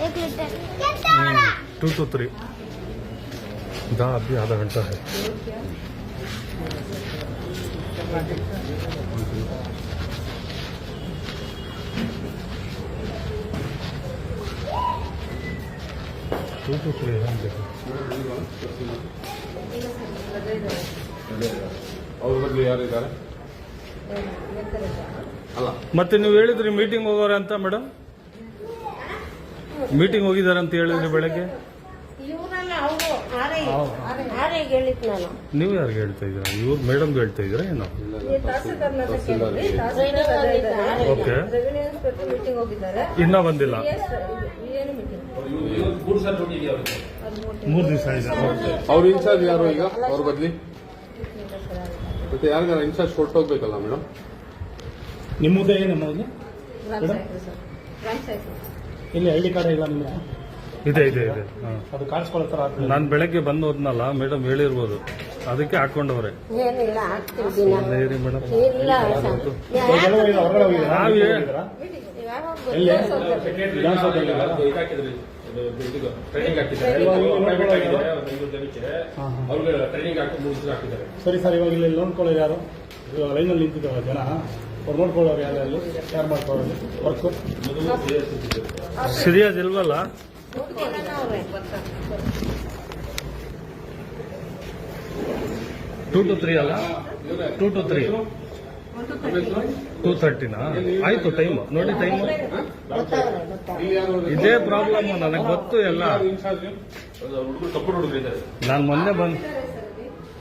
एक litre to to three दा अभी आधा घंटा है टू टू थ्री है देखो ಅವ್ರ ಬದಲು ಯಾರು ಇದ್ದಾರೆ ಅಲ್ಲ ಮತ್ತೆ ನೀವು ಹೇಳಿದ್ರಿ ಮೀಟಿಂಗ್ ಹೋಗೋರ ಅಂತ ಮೇಡಮ್ ಮೀಟಿಂಗ್ ಹೋಗಿದಾರೆ ಅಂತ ಹೇಳಿದ್ರೆ ಬೆಳಗ್ಗೆ? ಇವ್ರಲ್ಲ ಅವರು ಆರೈ ಹೌದು. ಆರೈಗೆ ಹೇಳಿದ್ ನಾನು. ನೀವು ಯಾರಿಗೆ ಹೇಳ್ತಾ ಇದ್ದೀರಾ? ಇವ್ರು ಮೇಡಮ್ ಹೇಳ್ತಾ ಇದ್ದೀರಾ ಏನೋ? ಓಕೆ. ರೆವಿನ್ಯೂ ಇನ್ಸ್ಪೆಕ್ಟರ್ ಮೀಟಿಂಗ್ ಹೋಗಿದ್ದಾರೆ. ಇನ್ನೂ ಬಂದಿಲ್ಲ. ಏನು ಮೀಟಿಂಗ್ ಮೂರು ದಿವಸ ಇದೆ ಅವ್ರ ಇನ್ಚಾರ್ಜ್ ಯಾರು ಈಗ? ಅವ್ರ ಬದ್ಲಿ? ಮತ್ತೆ ಯಾರಿಗಾರ ಇನ್ಚಾರ್ಜ್ ಕೊಟ್ಟೋಗ್ಬೇಕಲ್ಲ ಮೇಡಮ್ ನಿಮ್ಮದೇ ಏನು ಮೇಡಮ್ ಸರ್. ಇಲ್ಲಿ ಐ ಡಿ ಕಾರ್ಡ್ ಇಲ್ಲ ಇದೆ ಇದೆ ಇದೆ. ಹಾಂ. ಅದು ಕಾಣಿಸ್ಕೊಳ್ತಾರ ನಾನು ಬೆಳಗ್ಗೆ ಬಂದು ಹೋದ್ನಲ್ಲ ಮೇಡಮ್ ಹೇಳಿರ್ಬೋದು. ಅದಕ್ಕೆ ಹಾಕೊಂಡವ್ರೆ. ಏನಿಲ್ಲ ಮೇಡಮ್. ಇಲ್ಲ ಹೊರಗಡೆ ಹೋಗಿದ್ದೀರಾ? ನಾವೇ. ಎಲ್ಲಿ? ವಿಧಾನಸೌಧದಲ್ಲಿ ಸರಿ ಸರ್ ಇವಾಗ ಇಲ್ಲಿ ನೋಡ್ಕೊಳ್ಳೋರು ಯಾರು? ಇವಾಗ ಲೈನಲ್ಲಿ ನಿಂತಿದ್ದಾರೆ ಜನ? ಅವ್ರು ನೋಡ್ಕೊಳ್ಳೋರು ಯಾರು ಯಾರು ಟೂ ಟು ತ್ರೀ ಅಲ್ಲ? ಟೂ ಟು ತ್ರೀ ಟೂ ತರ್ಟಿನಾ ಆಯ್ತು ಟೈಮ್ ನೋಡಿ ಟೈಮ್ ಇದೇ ಪ್ರಾಬ್ಲಮ್ ನನಗೆ ಗೊತ್ತು ಎಲ್ಲ. ನಾನು ಮೊನ್ನೆ ಬಂದ್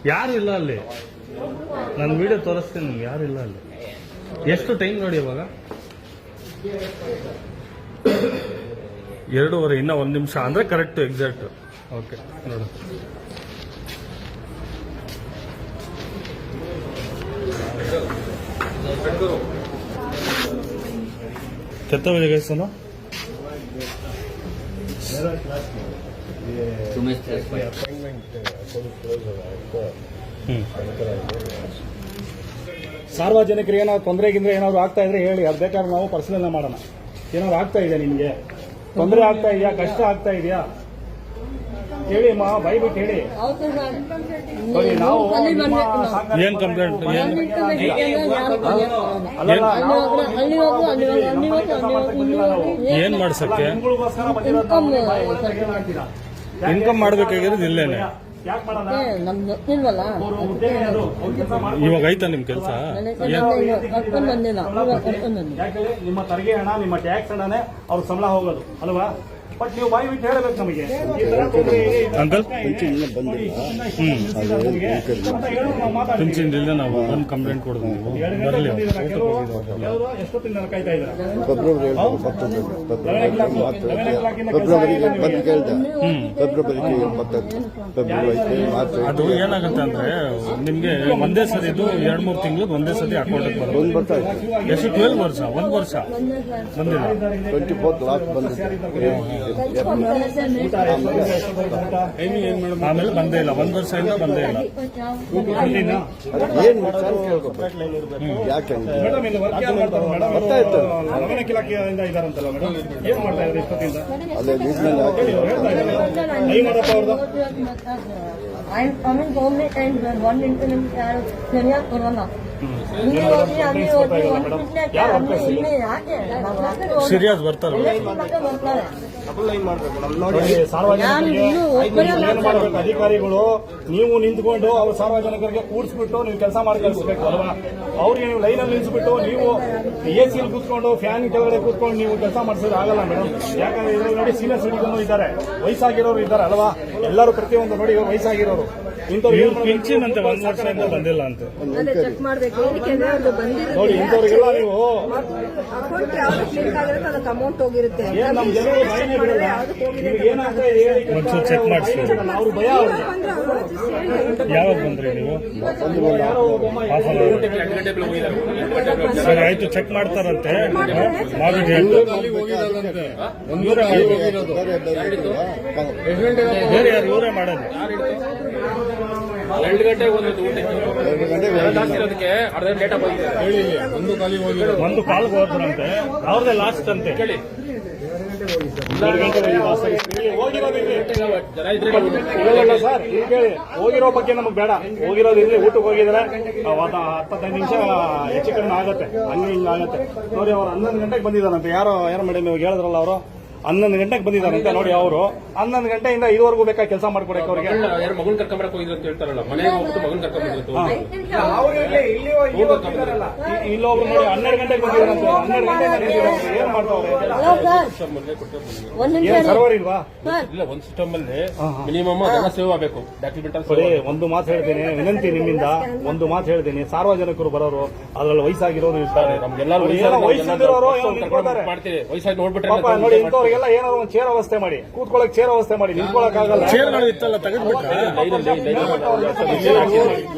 ಯಾರಿಲ್ಲ ಅಲ್ಲಿ? ನಾನು ವಿಡಿಯೋ ತೋರಿಸ್ತೀನಿ ನಿಮ್ಗೆ ಯಾರು ಇಲ್ಲ ಅಲ್ಲಿ? ಎಷ್ಟು ಟೈಮ್ ನೋಡಿ ಇವಾಗ? ಎರಡೂವರೆ ಇನ್ನೂ ಒಂದು ನಿಮಿಷ. ಅಂದ್ರೆ ಕರೆಕ್ಟ್ ಎಕ್ಸಾಕ್ಟ್ ಓಕೆ ನೋಡು. ಕೆತ್ತವರಿಗೆ ಹ್ಮ್. ಹ್ಞೂ ಸಾರ್ವಜನಿಕರಿಗೆ ಏನಾದ್ರು ತೊಂದರೆ ಗಿಂದ್ರೆ ಏನಾದ್ರು ಆಗ್ತಾ ಇದ್ರೆ ಹೇಳಿ ಅದು ಬೇಕಾದ್ರೆ ನಾವು ಪರಿಶೀಲನೆ ಮಾಡೋಣ ಏನಾದ್ರು ಆಗ್ತಾ ಇದೆಯಾ ನಿಮಗೆ ತೊಂದರೆ ಆಗ್ತಾ ಇದೆಯಾ ಕಷ್ಟ ಆಗ್ತಾ ಇದೆಯಾ ಹೇಳಿ ಮಾ ಬೈಬಿಟ್ಟು ಹೇಳಿ ನಾವು ಏನ್ ಕಂಪ್ಲೇಂಟ್ ಏನ್ ಮಾಡ್ಸಕ್ಕೆ? ಇನ್ಕಮ್ ಮಾಡ್ಬೇಕಾಗಿರೋದು ಇಲ್ಲೇನೆ ಗೊತ್ತಿಲ್ವಲ್ಲ. ಇವಾಗ ಐತಾ ನಿಮ್ ಕೆಲಸ? ಕರ್ಕೊಂಡ್ ಬಂದಿಲ್ಲ ಇವಾಗ ಕರ್ಕೊಂಡ್ ಬಂದಿಲ್ಲ. ಯಾಕಂದ್ರೆ ನಿಮ್ಮ ತೆರಿಗೆ ಹಣ ನಿಮ್ಮ ಟ್ಯಾಕ್ಸ್ ಹಣನೇ ಅವ್ರ ಸಂಬಳ ಹೋಗೋದು ಅಲ್ವಾ? ಬಟ್ ನೀವು ಬಾಯಿ ಬಿಟ್ಟು ಹೇಳಬೇಕು ನಮಗೆ ಅಂಕಲ್? ಹ್ಮ್. ಒಂದು ಕಂಪ್ಲೇಂಟ್ ಕೊಡೋದು ಬರಲಿ ಎಷ್ಟೊತ್ತಿಂದ ಕಾಯ್ತಾ ಇದ್ದಾರೆ? ಫೆಬ್ರವರಿ ಬಂದು. ಕೇಳಿದೆ. ಮಾರ್ಚ್ ಅದು ಏನಾಗುತ್ತೆ ಅಂದ್ರೆ ನಿಮ್ಗೆ ಒಂದೇ ಸರಿ ಇದು ಎರಡ್ ಮೂರು ತಿಂಗಳು ಒಂದೇ ಸರಿ ಅಕೌಂಟ್ ಬರುತ್ತೆ. ಒಂದು ಆಯ್ತು. ಎಷ್ಟು? ಟ್ವೆಲ್ ವರ್ಷ ಒಂದ್ ವರ್ಷ ಬಂದಿಲ್ಲ. ಟ್ವೆಂಟಿ ಫೋರ್ತ್ ಲಾಸ್ಟ್ ಬಂದಿದೆ ಆಮೇಲೆ ಬಂದೇ ಇಲ್ಲ ಒಂದ್ ವರ್ಷದಿಂದ ಬಂದೇ ಇಲ್ಲ. ಏನು ಯಾಕೆ ಬರ್ತಾ ಇತ್ತು. ಇಲಾಖೆಯಿಂದ ಇದಾರಂತಲ್ಲ ಮೇಡಮ್ ಏನ್ ಮಾಡ್ತಾ ಇದ್ದಾರೆ ಇಷ್ಟೊತ್ತಿಂದ? ಅದೇ ಲೀಸ್ನಲ್ಲಿ coming home one incident ಯಾರು ಸರಿಯಾಗಿ ಕೊಡೋಲ್ಲ ಹೋಗಿ- ಸೀರಿಯಸ್ ಬರ್ತಾರ. ಏನ್ ಅಧಿಕಾರಿಗಳು ನೀವು ನಿಂತ್ಕೊಂಡು ಅವ್ರ ಸಾರ್ವಜನಿಕರಿಗೆ ಕೂಡಿಸ್ಬಿಟ್ಟು ನೀವು ಕೆಲಸ ಮಾಡಿ ಕಳಿಸ್ಬೇಕು ಅಲ್ವಾ? ಅವ್ರಿಗೆ ನೀವು ಲೈನ್ ಅಲ್ಲಿ ನಿಲ್ಸ್ಬಿಟ್ಟು ನೀವು ಎ ಸಿಯಲ್ಲಿ ಕೂತ್ಕೊಂಡು ಫ್ಯಾನ್ ಕೆಳಗಡೆ ಕೂತ್ಕೊಂಡು ನೀವು ಕೆಲಸ ಮಾಡಿಸೋದು ಆಗಲ್ಲ ಮೇಡಮ್ ಯಾಕಂದ್ರೆ ಇದ್ರಲ್ಲಿ ನೋಡಿ ಸೀನಿಯರ್ ಸಿಟಿಜನ್ ಇದ್ದಾರೆ. ವಯಸ್ಸಾಗಿರೋರು ಇದ್ದಾರೆ ಅಲ್ವಾ? ಎಲ್ಲರೂ ಪ್ರತಿಯೊಂದು ನೋಡಿ ವಯಸ್ಸಾಗಿರೋರು. ಇವ್ರು ಪಿಂಚಿನ್ ಅಂತೆ ಒಂದ್ ವರ್ಷದಿಂದ ಬಂದಿಲ್ಲ ಅಂತ. ಅದೇ ಚೆಕ್ ಮಾಡ್ಬೇಕು. ಏನಕ್ಕೆ ಬಂದಿರುತ್ತೆ ನೋಡಿ ಇಂಥವ್ರಿಗೆಲ್ಲ ನೀವು ಅಕೌಂಟ್ ಯಾವ್ದು ಕ್ಲಿಕ್ ಆಗಿರುತ್ತೆ ಅದಕ್ಕೆ ಅಮೌಂಟ್ ಹೋಗಿರುತ್ತೆ. ಏನ್ ನಮ್ ಜನರು ಭಯನೇ ಬಿಡಲ್ಲ ನಿಮ್ಗೆ ಏನಾಗ್ತದೆ ಹೇಳಿ check ಮಾಡ್ಸಿ. ಅವ್ರು ಭಯ ಅವ್ರಿಗೆ ಯಾವಾಗ ಬಂದ್ರಿ ನೀವು? ಯಾರೋ ಒಬ್ಬ ಹಾಫ್ ಅನ್ ಅವರ್ ಸರಿ ಆಯ್ತು ಚೆಕ್ ಮಾಡ್ತಾರಂತೆ. ಮಾಡಿ ಹೇಳ್ತಾರೆ. ಬೇರೆ ಯಾರು ಇವರೇ ಮಾಡೋದು. ಎರಡು ಗಂಟೆಗೆ ಒಂದು ಎರಡು ಅದಕ್ಕೆ ಅರ್ಧ ಲೇಟ್ ಆಗಿ ಒಂದು ಕಾಲಿಗೆ ಹೋಗಿ ಒಂದು ಕಾಲ್ಗೆ ಹೋದ್ರಂತೆ. ಅವ್ರದೇ ಲಾಸ್ಟ್ ಅಂತೆ. ಕೇಳಿ. ಹೋಗಿರೋ ಬಗ್ಗೆ ನಮಗ್ ಬೇಡ. ಹೋಗಿರೋದು ಇಲ್ಲಿ ಊಟಕ್ಕೆ ಹೋಗಿದ್ರೆ ಹತ್ತೈದು ನಿಮಿಷ ಹೆಚ್ಚು ಕಡಿಮೆ ಆಗುತ್ತೆ. ಅಲ್ಲಿ ಹಿಂಗಾಗತ್ತೆ ಆಗುತ್ತೆ. ನೋಡಿ ಅವ್ರು ಹನ್ನೊಂದು ಗಂಟೆಗೆ ಬಂದಿದ್ದಾರಂತೆ. ಯಾರೋ ಯಾರು ಮೇಡಮ್ ಇವಾಗ ಹೇಳಿದ್ರಲ್ಲ ಅವರು. ಹನ್ನೊಂದು ಗಂಟೆಗೆ ಬಂದಿದ್ದಾರಂತೆ ನೋಡಿ ಅವರು. ಹನ್ನೊಂದು ಗಂಟೆಯಿಂದ ಇದುವರೆಗೂ ಬೇಕಾ ಕೆಲಸ ಮಾಡ್ಕೊಡಕ್ಕೆ ಅವ್ರಿಗೆ. ಯಾರು ಮಗನ್ ಕರ್ಕೊಂಬರಕ್ ಹೋಗಿದ್ರು ಅಂತ ಹೇಳ್ತಾರಲ್ಲ ಮನೆಗೆ ಹೋಗ್ಬಿಟ್ಟು ಮಗನ್ ಕರ್ಕೊಂಬಂದಿದ್ರು ಇ- ಇಲ್ಲೊಬ್ರು ನೋಡಿ ಹನ್ನೆರಡು ಗಂಟೆಗೆ ಬಂದಿದ್ದಾರಂತೆ ಹನ್ನೆರಡು ಗಂಟೆಗೆ. ಏನ್ ಮಾಡ್ತಾವ್ರೆ ಸರ್ವರ್ ಇಲ್ವಾ? ಇಲ್ಲ ಒಂದ್ ಸಿಸ್ಟಮ್ ಅಲ್ಲಿ ಮಿನಿಮಮ್ ಅದನ್ನ ಸೇವ್ ಆಗಬೇಕು. ಡಾಕ್ಯುಮೆಂಟ್ ಒಂದು ಮಾತು ಹೇಳ್ತೀನಿ ವಿನಂತಿ ನಿಮ್ಮಿಂದ. ಒಂದು ಮಾತು ಹೇಳ್ತೀನಿ ಸಾರ್ವಜನಿಕರು ಬರೋರು ಅದ್ರಲ್ಲಿ ವಯಸ್ಸಾಗಿರೋರು ಇರ್ತಾರೆ. ನಮ್ಗೆಲ್ಲರೂ ವಯಸ್ಸಾಗಿರೋರು. ಮಾಡ್ತೀವಿ ವಯಸ್ಸಾಗಿ ನೋಡ್ಬಿಟ್ರೆ ಪಾಪ ನೋಡಿ ಇಂಥವ್ರಿಗೆಲ್ಲ ಏನಾದ್ರು ಒಂದು ಚೇರ್ ವ್ಯವಸ್ಥೆ ಮಾಡಿ. ಕೂತ್ಕೊಳ್ಳಕ್ ಚೇರ್ ವ್ಯವಸ್ಥೆ ಮಾಡಿ. ನಿಂತ್ಕೊಳಕ್ ಆಗಲ್ಲ ಚೇರ್ಗಳು ಇತ್ತಲ್ಲ ತೆಗೆದ್ಬಿಟ್ಟ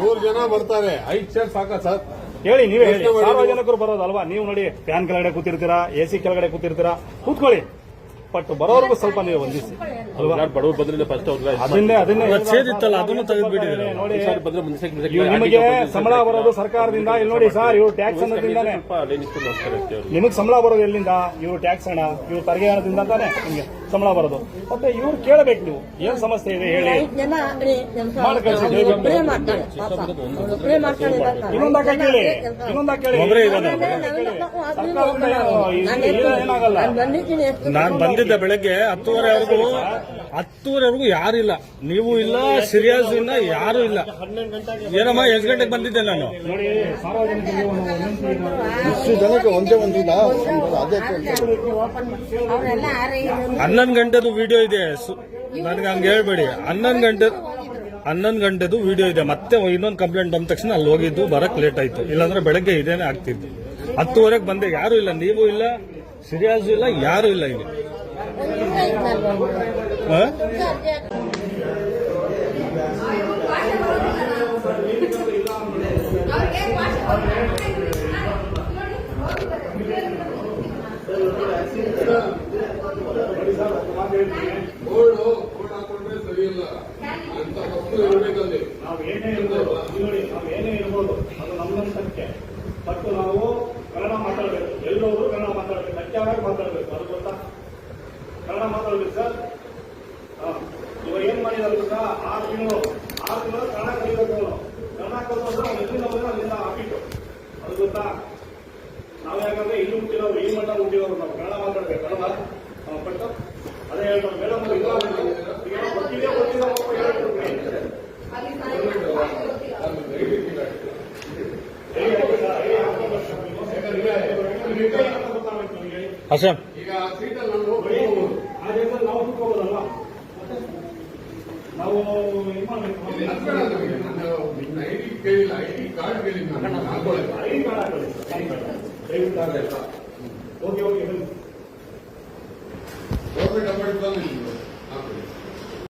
ನೂರು ಜನ ಬರ್ತಾರೆ. ಐದು ಚೇರ್ ಸಾಕ ಸರ್? ಹೇಳಿ ನೀವೇ ಹೇಳಿ. ಸಾರ್ವಜನಿಕರು ಬರೋದಲ್ವಾ? ನೀವು ನೋಡಿ ಫ್ಯಾನ್ ಕೆಳಗಡೆ ಕೂತಿರ್ತೀರಾ ಎಸಿ ಕೆಳಗಡೆ ಕೂತಿರ್ತೀರಾ? ಕೂತ್ಕೊಳ್ಳಿ. ಬಟ್ ಬರೋರ್ಗು ಸ್ವಲ್ಪ ನೀವು ಹೊಂದಿಸಿ ಅಲ್ವಾ? ಬಡವ್ರು ಬಂದ್ರೆ ಫಸ್ಟ್ ಅದನ್ನೇ ಅದನ್ನೇ ತೆಗೆದ್ಬಿಟ್ಟಿದ್ದಾರೆ ನೋಡಿ ಬಂದ್ರೆ ನಿಮಗೆ ಸಂಬಳ ಬರೋದು ಸರ್ಕಾರದಿಂದ? ಇಲ್ಲಿ ನೋಡಿ ಸರ್ ಇವ್ರು ಟ್ಯಾಕ್ಸ್ ಅವ್ರು. ನಿಮಗ್ ಸಂಬಳ ಬರೋದು ಎಲ್ಲಿಂದ? ಇವ್ರು ಟ್ಯಾಕ್ಸ್ ಹಣ ಇವ್ರು ತೆರಿಗೆ ಹಣದಿಂದ ತಾನೆ ನಿಮ್ಗೆ? ಸಂಬಳ ಬರೋದು. ಮತ್ತೆ ಇವ್ರು ಕೇಳಬೇಕು ನೀವು. ಏನ್ ಸಮಸ್ಯೆ ಇದೆ ಹೇಳಿ. ಮಾಡಿ ಕಳ್ಸಿ. ಇನ್ನೊಂದಾಕ ಕೇಳಿ. ಇನ್ನೊಂದಾಗ ಕೇಳಿ. ಇದು ಏನಾಗಲ್ಲ. ನಾನು ಬಂದಿದ್ದ ಬೆಳಗ್ಗೆ ಹತ್ತುವರೆವರೆಗೂ ಹತ್ತುವರೆವರೆಗೂ ಇಲ್ಲ. ನೀವು ಇಲ್ಲ ಸಿರಿಯಾಸ್ ಇಲ್ಲ ಯಾರು ಇಲ್ಲ. ಏನಮ್ಮ ಎಷ್ಟು ಗಂಟೆಗೆ ಬಂದಿದ್ದೆ ನಾನು. ಇಷ್ಟು ಜನಕ್ಕೆ ಒಂದೇ ಒಂದಿಲ್ಲ ಅದೇ ಹನ್ನೊಂದು ಗಂಟೆದು ವಿಡಿಯೋ ಇದೆ. ನನಗೆ ಹಂಗೆ ಹೇಳ್ಬೇಡಿ. ಹನ್ನೊಂದು ಗಂಟೆ ಹನ್ನೊಂದು ಗಂಟೆದು ವಿಡಿಯೋ ಇದೆ. ಮತ್ತೆ ಇನ್ನೊಂದು ಕಂಪ್ಲೇಂಟ್ ಬಂದ ತಕ್ಷಣ ಅಲ್ಲಿ ಹೋಗಿದ್ದು, ಬರಕ್ ಲೇಟ್ ಆಯ್ತು. ಇಲ್ಲಾಂದ್ರೆ ಬೆಳಗ್ಗೆ ಇದೇನೆ ಆಗ್ತಿತ್ತು. ಹತ್ತುವರೆಗೆ ಬಂದೆ. ಯಾರು ಇಲ್ಲ. ನೀವು ಇಲ್ಲ ಸಿರಿಯಾಸ್ ಇಲ್ಲ, ಯಾರು ಇಲ್ಲ ಇಲ್ಲಿ. ಹಾ? ಬೋರ್ಡು ಬೋರ್ಡ್ ಹಾಕೊಂಡ್ರೆ ಸರಿ ಇಲ್ಲ. ಅಂತ ವಸ್ತು ಇರ್ಬೇಕಲ್ಲಿ ನಾವು ಏನೇ ಇರ್ಬೋದು ನೋಡಿ ನಾವು ಏನೇ ಇರ್ಬೋದು ಅದು ನಮ್ಮ ಸಂಖ್ಯೆ ಮತ್ತು ನಾವು ಕನ್ನಡ ಮಾತಾಡಬೇಕು. ಎಲ್ಲರೂ ಕನ್ನಡ ಮಾತಾಡಬೇಕು. ಸತ್ಯವಾಗಿ ಮಾತಾಡಬೇಕು. ಅದು ಗೊತ್ತಾ? ಕನ್ನಡ ಮಾತಾಡ್ಬೇಕು ಸರ್. ಇವಾಗ ಏನ್ ಮಾಡಿದಾರೆ ಗೊತ್ತಾ? ಆರು ತಿಂಗಳು ಆರು ತಿಂಗಳು ಕನ್ನಡ ಕಲಿಬೇಕು ಕನ್ನಡ ಕಲಿತು ಅವ್ನು ಎಲ್ಲಿಂದ ಬಂದ್ರೆ ಅಲ್ಲಿಂದ ಹಾಕಿಟ್ಟು ಅದು ಗೊತ್ತಾ? ನಾವು ಯಾಕಂದ್ರೆ ಇಲ್ಲಿ ಹುಟ್ಟಿರೋರು ಈ ಮಟ್ಟ ಹುಟ್ಟಿರೋರು ನಾವು ಕನ್ನಡ ಮಾತಾಡಬೇಕು ಅಲ್ವಾ? ನಾವು ಬಟ್ ಅದೇ ಹೇಳ್ತಾರೆ ಮೇಡಮ್ ಏನೋ ಗೊತ್ತಿದೆ ಗೊತ್ತಿಲ್ಲ ಪಾಪ ಹೇಳ್ಬಿಟ್ರು. ಅಶಮ್ ಈಗ ಸೀಟಲ್ಲಿ ನಾವು ಕೂತ್ಕೋಬೋದಲ್ವಾ ನಾವು ಇದು ಮಾಡ್ಬೇಕು ನಿನ್ನ ಐ ಡಿ ಕೇಳಿಲ್ಲ ಐ ಡಿ ಕಾರ್ಡ್ ಕೇಳಿಲ್ಲ ಐಡಿ ಕಾರ್ಡ್ ಹಾಕೊಳ್ಳಿ ಐಡಿ ಕಾರ್ಡ್. ದಯವಿಟ್ಟು ಹಾಕೊಳ್ಳಿ. Okay okay